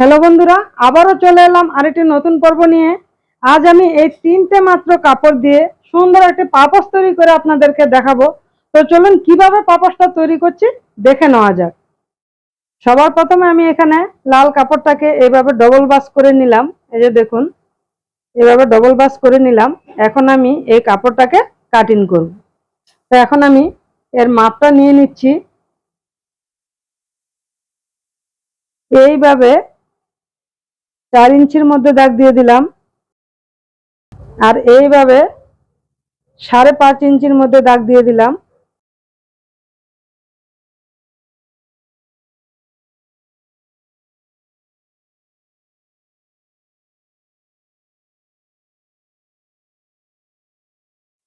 Hello বন্ধুরা, আবারও চলে এলাম আরেকটি নতুন পর্ব নিয়ে। আজ আমি এই তিনটে মাত্র কাপড় দিয়ে সুন্দর একটি পাপোশ তৈরি করে আপনাদেরকে দেখাবো। তো চলুন, কীভাবে পাপোশটা তৈরি করছি দেখে নেওয়া যাক। সবার প্রথমে আমি এখানে লাল কাপড়টাকে এইভাবে ডবল বাস করে নিলাম। এই যে দেখুন, এভাবে ডবল বাস করে নিলাম। এখন আমি এই কাপড়টাকে কাটিং করব। তো এখন আমি এর মাপটা নিয়ে নিচ্ছি। এইভাবে চার ইঞ্চির মধ্যে দাগ দিয়ে দিলাম। আর এইভাবে সাড়ে পাঁচ ইঞ্চির মধ্যে দাগ দিয়ে দিলাম।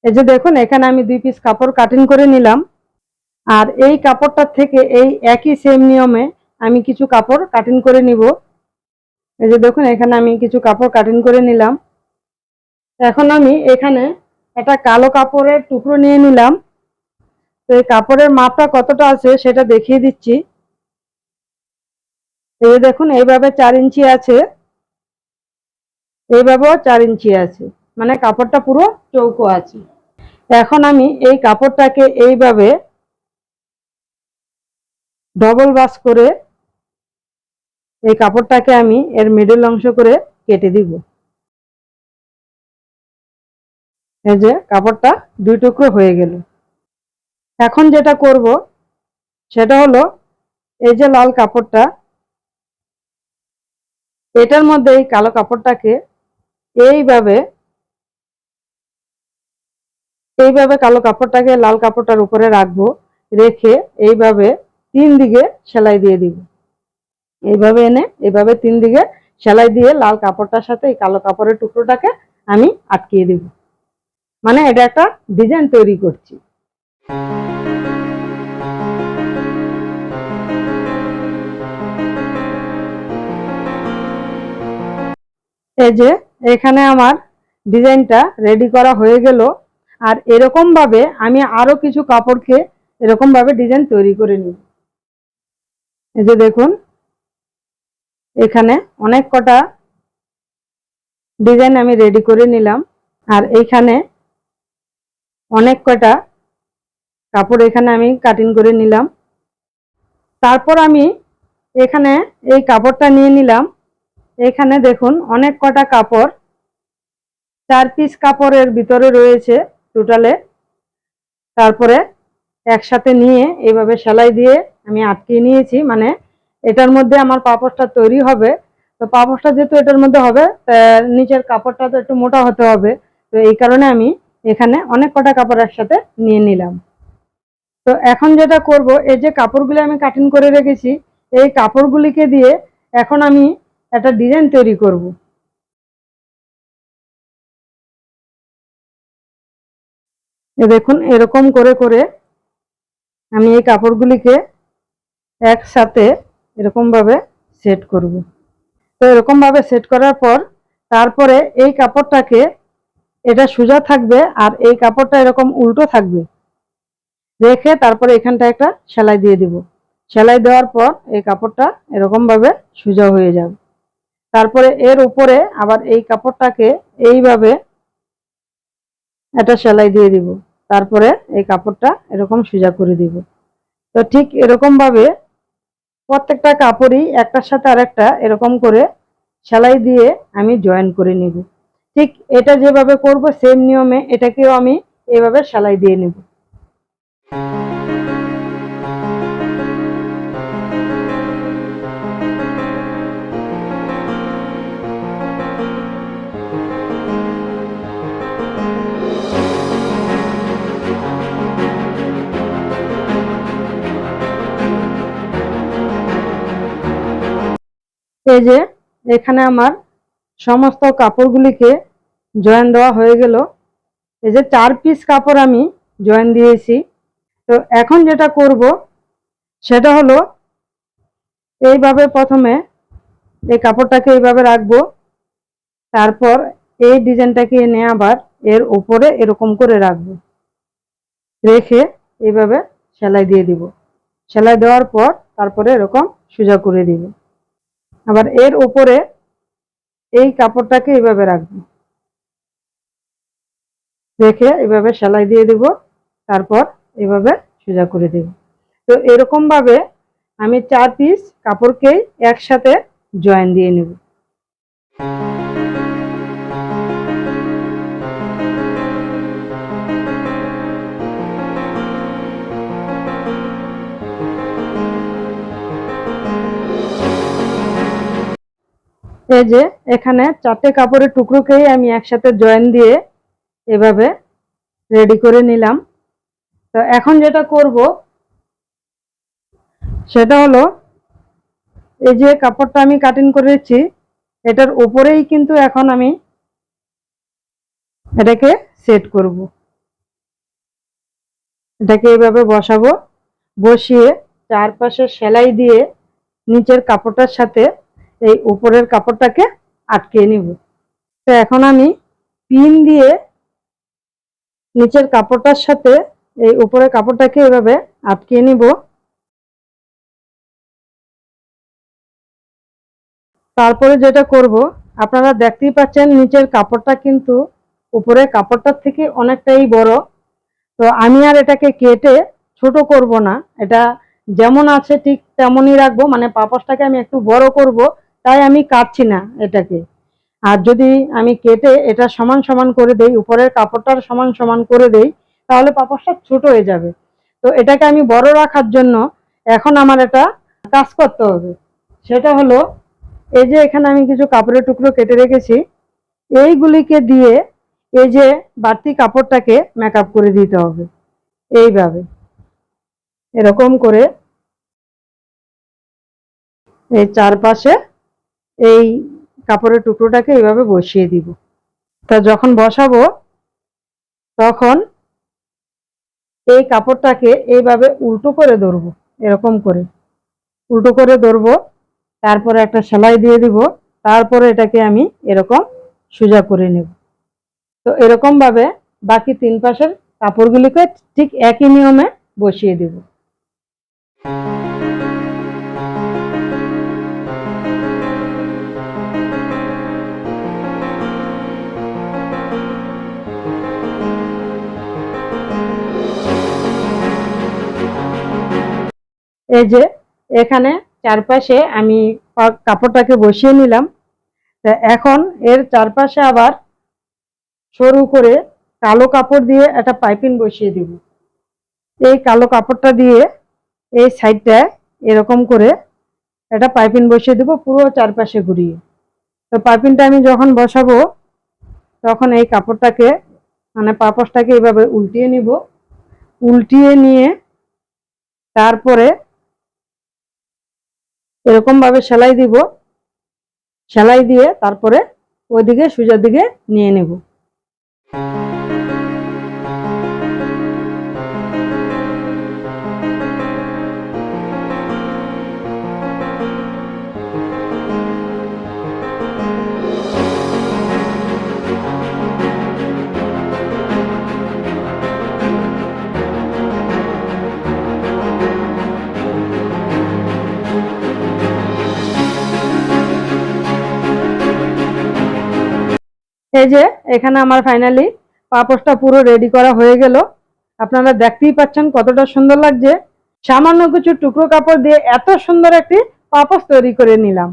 এই যে দেখুন, এখানে আমি দুই পিস কাপড় কাটিং করে নিলাম। আর এই কাপড়টার থেকে এই একই সেম নিয়মে আমি কিছু কাপড় কাটিং করে নিব। এই যে দেখুন, এখানে আমি কিছু কাপড় কাটিং করে নিলাম। এখন আমি এখানে একটা কালো কাপড়ের টুকরো নিয়ে নিলাম। তো এই কাপড়ের মাপটা কতটা আছে সেটা দেখিয়ে দিচ্ছি। এই দেখুন, এইভাবে চার ইঞ্চি আছে। এইভাবেও চার ইঞ্চি আছে। মানে কাপড়টা পুরো চৌকো আছে। এখন আমি এই কাপড়টাকে এইভাবে ডবল বাস করে এই কাপড়টাকে আমি এর মিডল অংশ করে কেটে দিব। এই যে কাপড়টা দুই টুকরো হয়ে গেল। এখন যেটা করব, সেটা হলো এই যে লাল কাপড়টা, এটার মধ্যে এই কালো কাপড়টাকে এইভাবে এইভাবে কালো কাপড়টাকে লাল কাপড়টার উপরে রাখব, রেখে এইভাবে তিন দিকে সেলাই দিয়ে দিব। এইভাবে এনে, এইভাবে তিন দিকে সেলাই দিয়ে লাল কাপড়টার সাথে এই কালো কাপড়ের টুকরোটাকে আমি আটকিয়ে দিব। মানে এটা একটা ডিজাইন তৈরি করছি। এই যে এখানে আমার ডিজাইনটা রেডি করা হয়ে গেল। আর এরকম ভাবে আমি আরও কিছু কাপড়কে এরকম ভাবে ডিজাইন তৈরি করে নিব। এই যে দেখুন এখানে অনেক কটা ডিজাইন আমি রেডি করে নিলাম। আর এইখানে অনেক কটা কাপড় এখানে আমি কাটিং করে নিলাম। তারপর আমি এখানে এই কাপড়টা নিয়ে নিলাম। এখানে দেখুন অনেক কটা কাপড়, চার পিস কাপড়ের ভিতরে রয়েছে টোটালে তারপরে একসাথে নিয়ে এইভাবে সেলাই দিয়ে আমি আটকে নিয়েছি মানে এটার মধ্যে আমার পাপড়টা তৈরি হবে। তো পাপড়টা যেহেতু এটার মধ্যে হবে নিচের কাপড়টা তো একটু মোটা হতে হবে। তো এই কারণে আমি এখানে অনেক কটা কাপড় একসাথে নিয়ে নিলাম। তো এখন যেটা করব, এই যে কাপড়গুলি আমি কাটিং করে রেখেছি, এই কাপড়গুলিকে দিয়ে এখন আমি একটা ডিজাইন তৈরি করব। দেখুন, এরকম করে করে আমি এই কাপড়গুলিকে একসাথে এরকম ভাবে সেট করব। তো এরকম ভাবে সেট করার পর তারপরে এই কাপড়টাকে, এটা সোজা থাকবে আর এই কাপড়টা এরকম উল্টো থাকবে। রেখে তারপরে এখানটা একটা সেলাই দিয়ে দিব। সেলাই দেওয়ার পর এই কাপড়টা এরকম ভাবে সোজা হয়ে যাবে। তারপরে এর উপরে আবার এই কাপড়টাকে এইভাবে একটা সেলাই দিয়ে দিব। তারপরে এই কাপড়টা এরকম সোজা করে দিব। তো ঠিক এরকম ভাবে প্রত্যেকটা কাপড়ই একটার সাথে আরেকটা এরকম করে সেলাই দিয়ে আমি জয়েন করে নিব। ঠিক এটা যেভাবে করব সেম নিয়মে এটাকেও আমি এভাবে সেলাই দিয়ে নেব। এই যে, এখানে আমার সমস্ত কাপড়গুলিকে জয়েন দেওয়া হয়ে গেল। এই যে, চার পিস কাপড় আমি জয়েন দিয়েছি। তো এখন যেটা করব, সেটা হলো, এইভাবে প্রথমে এই কাপড়টাকে এইভাবে রাখব। তারপর এই ডিজাইনটাকে এনে আবার এর উপরে এরকম করে রাখব। রেখে এইভাবে সেলাই দিয়ে দিব। সেলাই দেওয়ার পর তারপরে এরকম সোজা করে দিব। আবার এর উপরে এই কাপড়টাকে এইভাবে রাখব। রেখে এভাবে সেলাই দিয়ে দিব, তারপর এভাবে সোজা করে দেব। তো এরকম ভাবে আমি চার পিস কাপড়কেই একসাথে জয়েন দিয়ে নেব। এই যে এখানে চারটে কাপড়ের টুকরোকেই আমি একসাথে জয়েন দিয়ে এভাবে রেডি করে নিলাম। তো এখন যেটা করব, সেটা হলো এই যে কাপড়টা আমি কাটিং করেছি এটার উপরেই কিন্তু এখন আমি এটাকে সেট করব। এটাকে এইভাবে বসাবো, বসিয়ে চারপাশে সেলাই দিয়ে নিচের কাপড়টার সাথে এই উপরের কাপড়টাকে আটকে নিব। তো এখন আমি পিন দিয়ে নিচের কাপড়টার সাথে এই উপরের কাপড়টাকে এভাবে আটকে নিব। তারপরে যেটা করব, আপনারা দেখতেই পাচ্ছেন নিচের কাপড়টা কিন্তু উপরের কাপড়টার থেকে অনেকটাই বড়। তো আমি আর এটাকে কেটে ছোট করব না। এটা যেমন আছে ঠিক তেমনই রাখব। মানে পাপসটাকে আমি একটু বড় করব। তাই আমি কাটছি না এটাকে। আর যদি আমি কেটে এটা সমান সমান করে দেই, উপরের কাপড়টার সমান সমান করে দেই, তাহলে পাপসটা ছোট হয়ে যাবে। তো এটাকে আমি বড় রাখার জন্য এখন আমার এটা কাজ করতে হবে। সেটা হলো, এই যে এখানে আমি কিছু কাপড়ের টুকরো কেটে রেখেছি, এইগুলিকে দিয়ে এই যে বাড়তি কাপড়টাকে মেকআপ করে দিতে হবে। এইভাবে। এরকম করে এই চারপাশে এই কাপড়ের টুকরোটাকে এইভাবে বসিয়ে দিব। তা যখন বসাবো, তখন এই কাপড়টাকে এইভাবে উল্টো করে ধরবো, এরকম করে। উল্টো করে ধরবো, তারপরে একটা সেলাই দিয়ে দিব, তারপরে এটাকে আমি এরকম সোজা করে নেব। তো এরকমভাবে বাকি তিন পাশের কাপড়গুলিকে ঠিক একই নিয়মে বসিয়ে দিব। এই যে, এখানে চারপাশে আমি কাপড়টাকে বসিয়ে নিলাম। তা এখন এর চারপাশে আবার সরু করে কালো কাপড় দিয়ে একটা পাইপিং বসিয়ে দিব। এই কালো কাপড়টা দিয়ে এই সাইডটা এরকম করে একটা পাইপিং বসিয়ে দেবো পুরো চারপাশে ঘুরিয়ে। তো পাইপিংটা আমি যখন বসাবো, তখন এই কাপড়টাকে মানে পাপসটাকে এইভাবে উল্টিয়ে নিব। উল্টিয়ে নিয়ে তারপরে এরকম ভাবে সেলাই দিব। সেলাই দিয়ে তারপরে ওইদিকে সোজা দিকে নিয়ে নেব। এই যে, এখানে আমার ফাইনালি পাপোশটা পুরো রেডি করা হয়ে গেল। আপনারা দেখতেই পাচ্ছেন কতটা সুন্দর লাগছে। সামান্য কিছু টুকরো কাপড় দিয়ে এত সুন্দর একটি পাপোশ তৈরি করে নিলাম।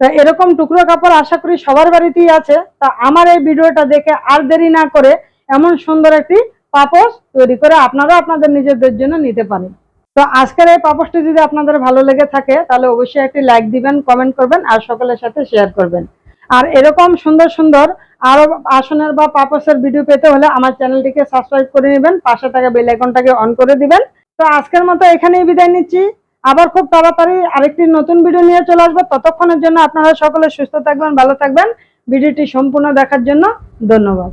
তা এরকম টুকরো কাপড় আশা করি সবার বাড়িতেই আছে। তা আমার এই ভিডিওটা দেখে আর দেরি না করে এমন সুন্দর একটি পাপোশ তৈরি করে আপনারা আপনাদের নিজেদের জন্য নিতে পারেন। তো আজকের এই পাপোশটি যদি আপনাদের ভালো লেগে থাকে, তাহলে অবশ্যই একটি লাইক দিবেন কমেন্ট করবেন, আর সকলের সাথে শেয়ার করবেন। আর এরকম সুন্দর সুন্দর আরও আসনের বা পাপসের ভিডিও পেতে হলে আমার চ্যানেলটিকে সাবস্ক্রাইব করে নেবেন, পাশে থাকা বেল আইকনটাকে অন করে দিবেন। তো আজকের মতো এখানেই বিদায় নিচ্ছি। আবার খুব তাড়াতাড়ি আরেকটি নতুন ভিডিও নিয়ে চলে আসব। ততক্ষণের জন্য আপনারা সকলে সুস্থ থাকবেন, ভালো থাকবেন। ভিডিওটি সম্পূর্ণ দেখার জন্য ধন্যবাদ।